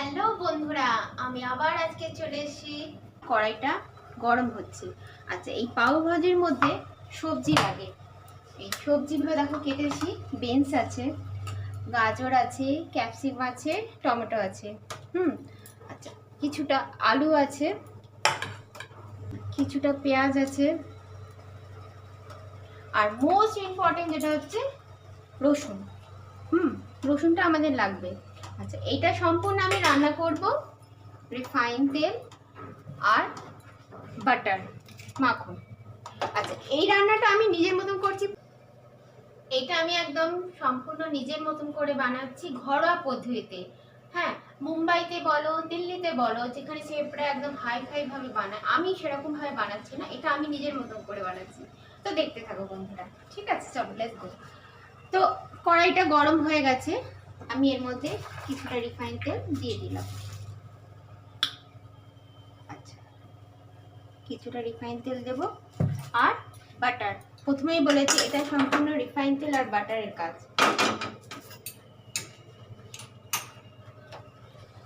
Hello বন্ধুরা, আমি আবার আজকে চলে এসেছি। কড়াইটা গরম হচ্ছে। আচ্ছা এই পাও ভাজির মধ্যে সবজি লাগে। এই সবজিগুলো দেখো কেটেছি বিনস আছে, গাজর আছে ক্যাপসিকাম আছে, টমেটো আছে, হুম? আচ্ছা কিছুটা আলু আছে, কিছুটা পেঁয়াজ আছে, আর মোস্ট ইম্পর্টেন্ট যেটা হচ্ছে রসুন। হুম, রসুনটা আমাদের লাগবে। আচ্ছা এইটা সম্পূর্ণ আমি রান্না করব। রিফাইন তেল আর বাটার, মাখন। আচ্ছা এই রান্নাটা আমি নিজের মতন করছি। এটা আমি একদম সম্পূর্ণ নিজের মতন করে বানাচ্ছি ঘরোয়া পদ্ধতিতে। হ্যাঁ মুম্বাইতে বলো, দিল্লিতে বলো, যেখানে শেফরা একদম হাই ফাই ভাবে বানায়। আমি সেরকম ভাবে বানাচ্ছি না, এটা আমি নিজের মতন করে বানাচ্ছি। তো দেখতে থাকো বন্ধুরা। ঠিক আছে, চলো লেটস গো তো কড়াইটা গরম হয়ে গেছে। আমি এর মধ্যে কিছুটা রিফাইন তেল দিয়ে দিলাম। আচ্ছা কিছুটা রিফাইন তেল দেব। আর বাটার প্রথমেই বলেছি, এটা সম্পূর্ণ রিফাইন তেল আর বাটারের কাজ।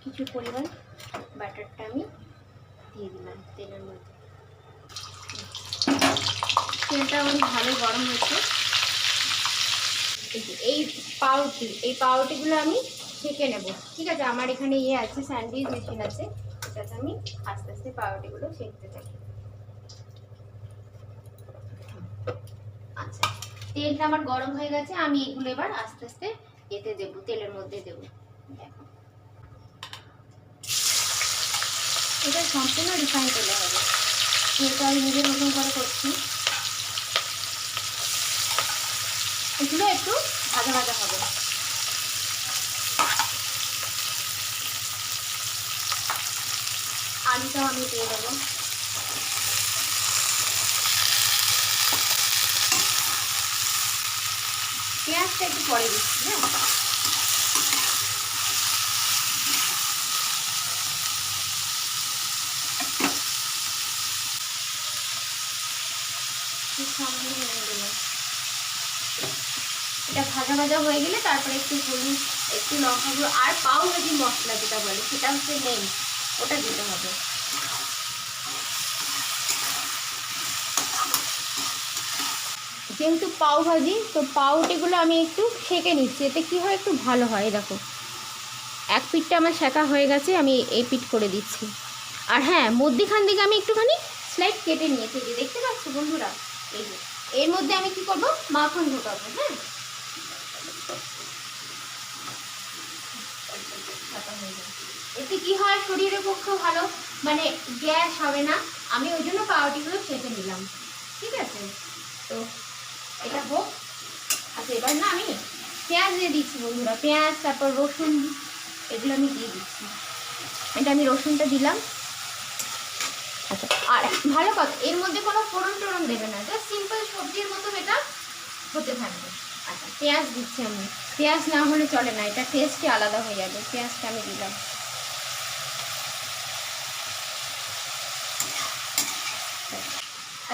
কিছু পরিমাণ বাটারটা আমি দিয়ে দিলাম তেলের মধ্যে। তেলটা আমার ভালো গরম হচ্ছে এই যে এই পাউরুটিগুলো আমি ছেঁকে নেব। ঠিক আছে, আমার এখানে ইয়ে আছে, স্যান্ডউইচ মেশিন আছে যাতে আমি আস্তে আস্তে পাউরুটিগুলো সেঁকতে থাকি। আচ্ছা তেলটা আমার গরম হয়ে গেছে, আমি এগুলো এবার আস্তে আস্তে এতে দেবো, তেলের মধ্যে দেবো। এটা সম্পূর্ণ রিফাইন তেলে হবে। তেলটা আমি নিজের মতন করে করছি এগুলো একটু ভাজা ভাজা হবে। আলুটাও আমি দিয়ে দেবো। পেঁয়াজটা একটু পরে দিচ্ছি হ্যাঁ? সামনে নিয়ে দিলাম। এটা ভাজা ভাজা হয়ে গেলে তারপরে একটু হলুদ, একটু লঙ্কা গুঁড়ো আর পাও ভাজি মশলা যেটা বলে, সেটা হচ্ছে মেন ওটা দিতে হবে। যেহেতু পাও ভাজি, তো পাউটিগুলো আমি একটু সেঁকে নিচ্ছি, এতে কি হয় একটু ভালো হয় দেখো। এক পিঠটা আমার শেখা হয়ে গেছে, আমি এই পিঠ করে দিচ্ছি। আর হ্যাঁ মধ্যিখান থেকে আমি একটুখানি স্লাইড কেটে নিয়েছি দেখতে পাচ্ছ বন্ধুরা? এই যে, এর মধ্যে আমি কি করব? মাখন ঢোকাবো হ্যাঁ? এতে কি হয়? শরীরের পক্ষে ভালো। মানে গ্যাস হবে না। আমি ওই জন্য পাউরুটিগুলো ছেঁচে নিলাম। ঠিক আছে? তো এটা হোক। আচ্ছা এবার না আমি পেঁয়াজ দিয়ে দিচ্ছি বন্ধুরা। পেঁয়াজ, তারপর রসুন, এগুলো আমি দিয়ে দিচ্ছি। এটা আমি রসুনটা দিলাম। আচ্ছা আর ভালো কথা, এর মধ্যে কোনো ফোড়ন টোড়ন দেবে না। জাস্ট সিম্পল সবজির মতো এটা হতে থাকবে। আচ্ছা পেঁয়াজ দিচ্ছি আমি। পেঁয়াজ না হলে চলে না। এটা টেস্টই আলাদা হয়ে যাবে। পেঁয়াজটা আমি দিলাম।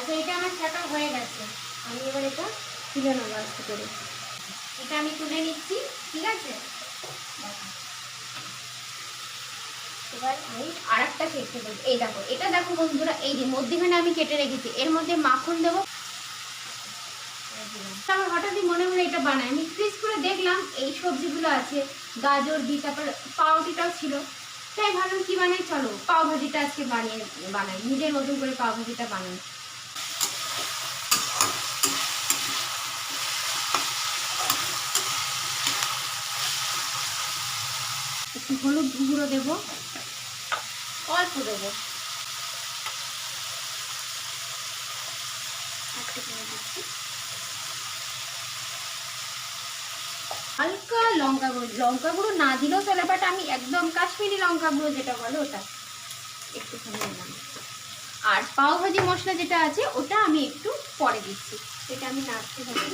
আচ্ছা এটা আমার ছাটা হয়ে গেছে। আমি এবার এটা তুলে নেব আস্তে করে। এটা আমি তুলে নিচ্ছি, ঠিক আছে? এবার আমি আর একটা কেটে দেবো এই দেখো, এটা দেখো বন্ধুরা, এই যে মধ্যখানে আমি কেটে রেখেছি, এর মধ্যে মাখন দেবো। আমার হঠাৎই মনে হলো এটা বানাই। আমি ফ্রিজ করে দেখলাম এই সবজিগুলো আছে, গাজর বিট তারপর পাউরুটিটাও ছিল। তাই ভাবলাম কি বানাই, চলো পাও ভাজিটা আজকে বানিয়ে, বানাই, নিজের মতন করে পাও ভাজিটা বানাই। হলুদ গুঁড়ো দেবো। অল্প দেবো। হালকা লঙ্কা গুঁড়ো। লঙ্কা গুঁড়ো না দিলেও চলে বাট আমি একদম কাশ্মীরি লঙ্কা গুঁড়ো যেটা বলে ওটা একটুখানি দিলাম। আর পাওভাজি মশলা যেটা আছে, ওটা আমি একটু পরে দিচ্ছি। এটা আমি নাড়তে থাকি।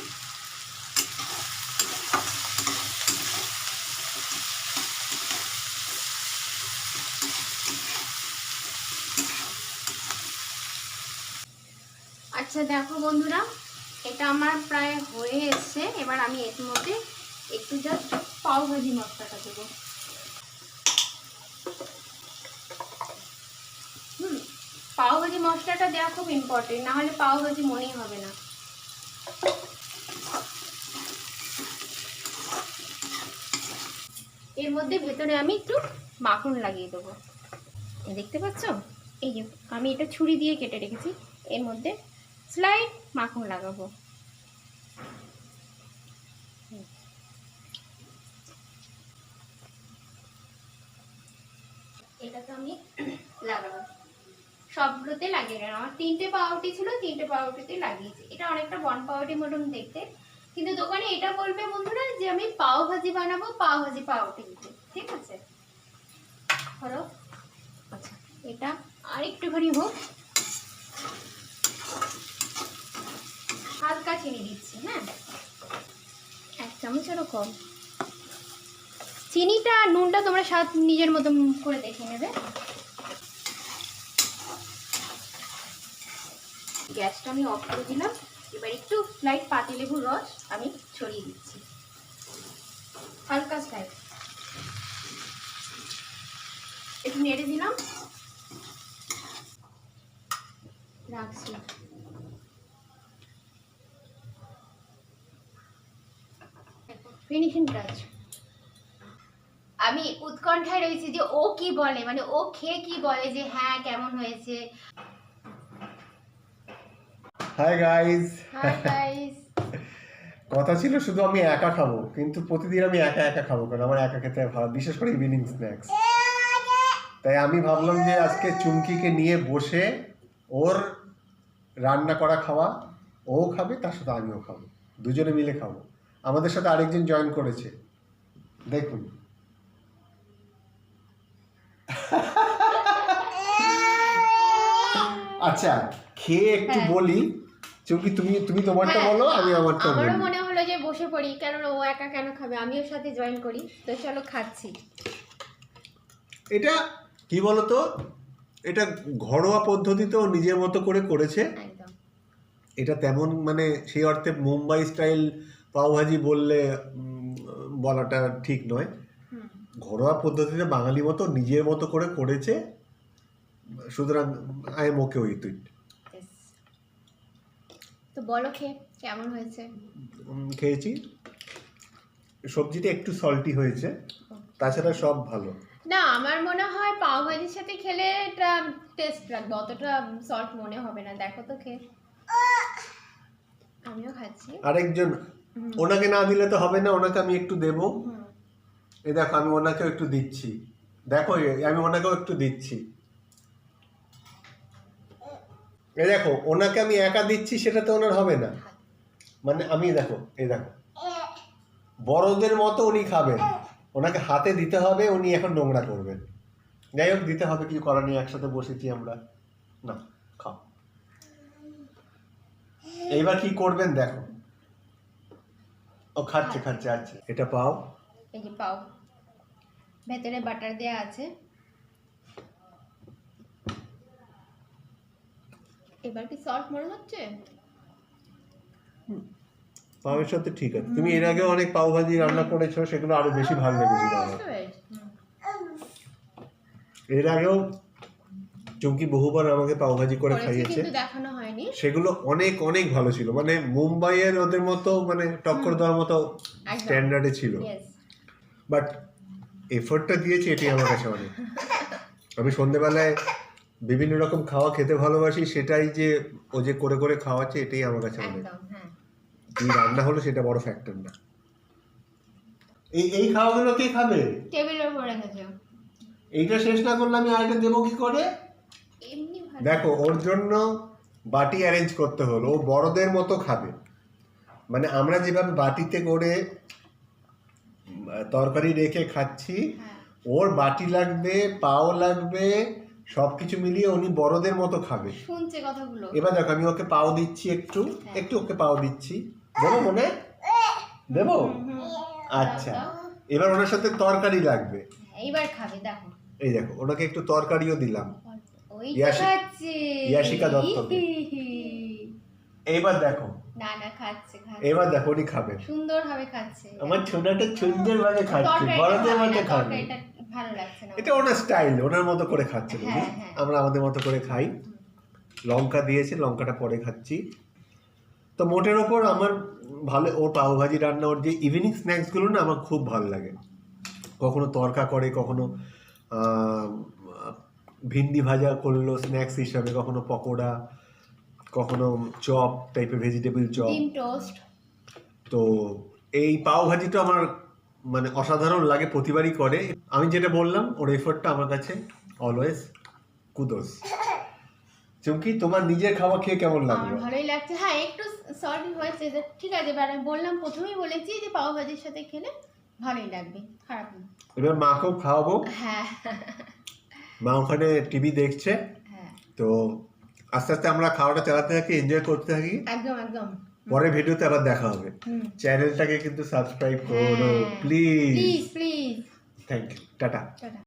আচ্ছা দেখো বন্ধুরা, এটা আমার প্রায় হয়ে এসছে। এবার আমি এর মধ্যে একটু জাস্ট পাওভাজি মশলাটা দেবো। হুম পাওভাজি মশলাটা দেওয়া খুব ইম্পর্টেন্ট নাহলে পাওভাজি মনেই হবে না। এর মধ্যে ভেতরে আমি একটু মাখন লাগিয়ে দেবো। দেখতে পাচ্ছ? এই যে, আমি এটা ছুরি দিয়ে কেটে রেখেছি। এর মধ্যে স্লাইড মাখন লাগাবো। হুম। এটা তো আমি লাগাবো। সবগুলোতে লাগিয়ে গেলাম। আমার তিনটে পাউরুটি ছিল, তিনটে পাউরুটিতে লাগিয়েছি। এটা অনেকটা বন পাউরুটি মতন দেখতে। কিন্তু দোকানে এটা বলবে বন্ধুরা যে আমি পাও ভাজি বানাবো, পাও ভাজি পাউরুটি দিতে। ঠিক আছে? ধরো। আচ্ছা এটা আর একটুখানি হোক হালকা চিনি দিচ্ছি হ্যাঁ। এক চামচেরও কম। চিনিটা আর নুনটা তোমরা স্বাদ নিজের মতন করে দেখে নেবে। গ্যাসটা আমি অফ করে দিলাম। এবার একটু স্লাইট পাতিলেবুর রস আমি ছড়িয়ে দিচ্ছি। হালকা স্লাইট একটু নেড়ে দিলাম রাখছি ফিনিশিং টাচ আমি উৎকণ্ঠায় রয়েছি যে ও কি বলে মানে ও খেয়ে কি বলে যে হ্যাঁ কেমন হয়েছে? হাই গাইস হাই গাইস কথা ছিল শুধু আমি একা খাব কিন্তু প্রতিদিন আমি একা একা খাব কারণ আমার একা খেতে ভালো বিশেষ করে ইভিনিং স্ন্যাক্স তাই আমি ভাবলাম যে আজকে চুমকিকে নিয়ে বসে ওর রান্না করা খাওয়া ও খাবে তার সাথে আমিও খাব দুজনে মিলে খাব। আমাদের সাথে আরেকজন জয়েন করেছে। দেখুন। আচ্ছা খেয়ে একটু হ্যাঁ। বলি চুমকি তুমি তুমি তোমারটা হ্যাঁ, বলো আমি আমারটা আমারও বলি। মনে হলো যে বসে পড়ি কারণ ও একা কেন খাবে? আমিও সাথে জয়েন করি তো চলো খাচ্ছি। এটা কি বলতো এটা ঘরোয়া পদ্ধতিতে ও নিজের মতো করে করেছে। এটা তেমন মানে সেই অর্থে মুম্বাই স্টাইল পাওভাজি বললে বলাটা ঠিক নয়। ঘরোয়া পদ্ধতিতে বাঙালি মতো নিজের মতো করে করেছে সুতরাং I am okay with it তো বলো খেয়ে কেমন হয়েছে? খেয়েছি। সবজিটা একটু সল্টি হয়েছে তাছাড়া সব ভালো। না আমার মনে হয় পাও ভাজির সাথে খেলে এটা টেস্ট লাগবে অতটা সল্ট মনে হবে না। দেখো তো খেয়ে। আমিও খাচ্ছি। আরেকজন। ওনাকে না দিলে তো হবে না ওনাকে আমি একটু দেবো। এ দেখো আমি ওনাকেও একটু দিচ্ছি। দেখো আমি ওনাকেও একটু দিচ্ছি। এ দেখো ওনাকে আমি একা দিচ্ছি সেটা তো ওনার হবে না। মানে আমি দেখো এই দেখো। বড়দের মতো উনি খাবেন। ওনাকে হাতে দিতে হবে উনি এখন নোংরা করবেন। যাই হোক দিতে হবে কিছু করার নেই একসাথে বসেছি আমরা। না খাও। এইবার কি করবেন দেখো। ও খাচ্ছে খাচ্ছে আছে এটা পাও এই যে পাও ভেতরে বাটার দেয়া আছে এবার কি সল্ট মনে হচ্ছে পাওয়ের সাথে ঠিক আছে তুমি এর আগে অনেক পাও ভাজি রান্না করেছ সেগুলো আরও বেশি ভালো লেগেছিল আমার। এর আগেও চুমকি বহুবার আমাকে পাও ভাজি করে খাইয়েছে। দেখানো হয়নি। সেগুলো অনেক অনেক ভালো ছিল। মানে মুম্বাইয়ের ওদের মতো মানে টক্কর দেওয়ার মতো স্ট্যান্ডার্ডে ছিল। বাট এফোর্টটা দিয়েছে এটাই আমার কাছে অনেক। আমি সন্ধেবেলায় বিভিন্ন রকম খাওয়া খেতে ভালোবাসি সেটাই যে ও যে করে করে খাওয়াচ্ছে এটাই আমার কাছে অনেক। একদম হ্যাঁ। কি রান্না হলো সেটা বড় ফ্যাক্টর না। এই এই খাওয়াগুলো কে খাবে? টেবিলের উপর রেখেছে। এইটা শেষ না করলে আমি আরেকটা দেবো কি করে? দেখো ওর জন্য বাটি অ্যারেঞ্জ করতে হলো। ও বড়দের মতো খাবে। মানে আমরা যেভাবে বাটিতে করে তরকারি রেখে খাচ্ছি হ্যাঁ। ওর বাটি লাগবে পাও লাগবে সব কিছু মিলিয়ে উনি বড়দের মতো খাবে। শুনছে কথাগুলো। এবার দেখো আমি ওকে পাও দিচ্ছি একটু। হ্যাঁ। একটু ওকে পাও দিচ্ছি। দেবো মনে? দেবো? আচ্ছা। এবার ওনার সাথে তরকারি লাগবে। এইবার খাবে দেখো। এই দেখো ওনাকে একটু তরকারিও দিলাম। ইয়াশিকা দত্তকে। এইবার দেখো। না না খাচ্ছে খাচ্ছে। এবার দেখো উনি খাবেন সুন্দর ভাবে খাচ্ছে। আমার ছোটাটা সুন্দর ভাবে খাচ্ছে বড়দের মতো খাবে। ভালো লাগছে না এটা ওনার স্টাইল ওনার মতো করে খাচ্ছে হ্যাঁ, হ্যাঁ। আমরা আমাদের মতো করে খাই। লঙ্কা দিয়েছে লঙ্কাটা পরে খাচ্ছি। তো মোটের ওপর আমার ভালো ওর পাওভাজি রান্না ওর যে ইভিনিং স্ন্যাক্সগুলো না আমার খুব ভালো লাগে। কখনো তরকা করে কখনো ভিন্ডি ভাজা করল স্ন্যাক্স হিসাবে কখনো পকোড়া কখনো চপ টাইপের ভেজিটেবল চপ। ডিম টোস্ট তো এই পাও ভাজিটা আমার মানে অসাধারণ লাগে প্রতিবারই করে। আমি যেটা বললাম ওর এফোর্টটা আমার কাছে অলওয়েজ কুদোস। চুমকি তোমার নিজের খাওয়া খেয়ে কেমন লাগল? ভালোই লাগছে। হ্যাঁ একটু সল্ট হয়েছে যে ঠিক আছে এবার আমি বললাম প্রথমেই বলেছি যে পাও ভাজির সাথে খেলে ভালোই লাগবে খারাপ না। এবার মাকেও খাওয়াবো। হ্যাঁ। মা ওখানে টিভি দেখছে। হ্যাঁ। তো আস্তে আস্তে আমরা খাওয়াটা চালাতে থাকি এনজয় করতে থাকি। একদম একদম। পরের ভিডিওতে আবার দেখা হবে। চ্যানেলটাকে কিন্তু সাবস্ক্রাইব করো। Please please please thank you tata. Tata.